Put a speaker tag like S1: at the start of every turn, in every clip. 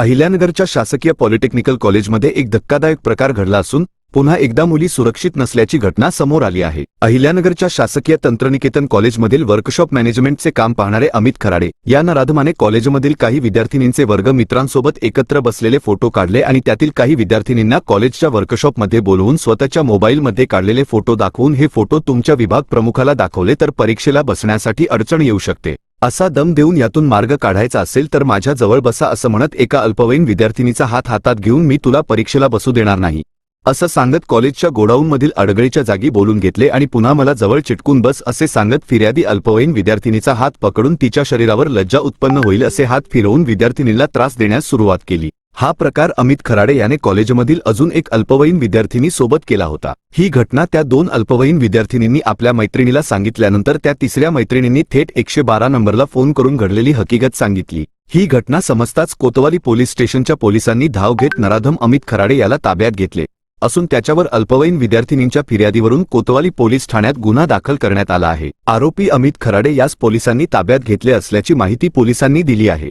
S1: अहिल्यानगरच्या शासकीय पॉलिटेक्निकल कॉलेजमध्ये एक धक्कादायक प्रकार घडला असून पुन्हा एकदा मुली सुरक्षित नसल्याची घटना समोर आली आहे. अहिल्यानगरच्या शासकीय तंत्रनिकेतन कॉलेजमधील वर्कशॉप मॅनेजमेंटचे काम पाहणारे अमित खराडे या नराधमाने कॉलेजमधील काही विद्यार्थिनींचे वर्ग मित्रांसोबत एकत्र बसलेले फोटो काढले आणि त्यातील काही विद्यार्थिनींना कॉलेजच्या वर्कशॉपमध्ये बोलवून स्वतःच्या मोबाईलमध्ये काढलेले फोटो दाखवून हे फोटो तुमच्या विभाग प्रमुखाला दाखवले तर परीक्षेला बसण्यासाठी अडचण येऊ शकते. असा दम देऊन यातून मार्ग काढायचा असेल तर माझ्या जवळ बसा असं म्हणत एका अल्पवयीन विद्यार्थिनीचा हात हातात घेऊन मी तुला परीक्षेला बसू देणार नाही. असं सांगत कॉलेजच्या गोडाऊनमधील अडगळीच्या जागी बोलून घेतले आणि पुन्हा मला जवळ चिटकून बस असे सांगत फिर्यादी अल्पवयीन विद्यार्थिनीचा हात पकडून तिच्या शरीरावर लज्जा उत्पन्न होईल असे हात फिरवून विद्यार्थिनीला त्रास देण्यास सुरुवात केली. हा प्रकार अमित खराडे याने कॉलेजमधील अजून एक अल्पवयीन विद्यार्थिनी सोबत केला होता. ही घटना त्या दोन अल्पवयीन विद्यार्थिनींनी आपल्या मैत्रिणीला सांगितल्यानंतर त्या तिसऱ्या मैत्रिणींनी थेट एकशे बारा नंबरला फोन करून घडलेली हकीकत सांगितली. ही घटना समजताच कोतवाली पोलीस स्टेशनच्या पोलिसांनी धाव घेत नराधम अमित खराडे याला ताब्यात घेतले. असून त्याच्यावर अल्पवयीन विद्यार्थिनींच्या फिर्यादीवरून कोतवाली पोलीस ठाण्यात गुन्हा दाखल करण्यात आला आहे. आरोपी अमित खराडे यास पोलिसांनी ताब्यात घेतले असल्याची माहिती पोलिसांनी दिली आहे.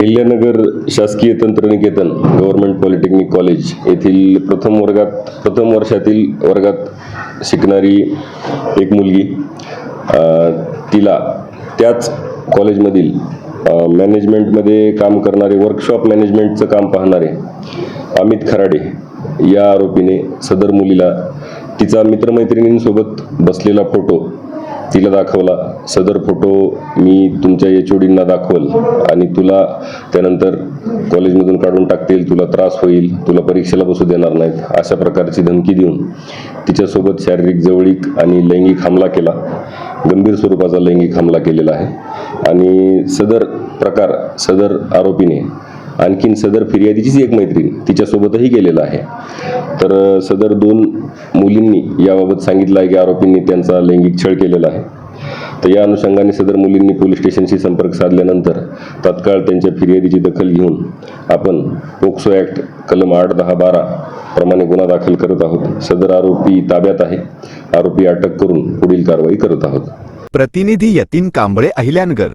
S2: अहिल्यानगर शासकीय तंत्रनिकेतन गव्हर्नमेंट पॉलिटेक्निक कॉलेज येथील प्रथम वर्गात प्रथम वर्षातील वर्गात शिकणारी एक मुलगी तिला त्याच कॉलेजमधील मॅनेजमेंटमध्ये काम करणारे वर्कशॉप मॅनेजमेंटचं काम पाहणारे अमित खराडे या आरोपीने सदर मुलीला तिचा मित्रमैत्रिणींसोबत बसलेला फोटो तिला दाखवला. सदर फोटो मी तुमच्या एच ओडींना दाखवल आणि तुला त्यानंतर कॉलेजमधून काढून टाकतील तुला त्रास होईल तुला परीक्षेला बसू देणार नाहीत अशा प्रकारची धमकी देऊन तिच्यासोबत शारीरिक जवळीक आणि लैंगिक हमला केला. गंभीर स्वरूपाचा लैंगिक हमला केलेला आहे. आणि सदर प्रकार सदर आरोपीने आणखीन सदर फिर्यादीचीच एक मैत्रीण तिच्यासोबतही गेलेला आहे. तर सदर दोन मुलींनी याबाबत सांगितलं आहे की आरोपींनी त्यांचा लैंगिक छळ केलेला आहे. तर या अनुषंगाने सदर मुलींनी पोलीस स्टेशनशी संपर्क साधल्यानंतर तात्काळ त्यांच्या फिर्यादीची दखल घेऊन आपण पोक्सो ॲक्ट कलम आठ दहा बारा प्रमाणे गुन्हा दाखल करत आहोत. सदर आरोपी ताब्यात आहे. आरोपी अटक करून पुढील कारवाई करत आहोत.
S1: प्रतिनिधी यतीन कांबळे अहिल्यानगर.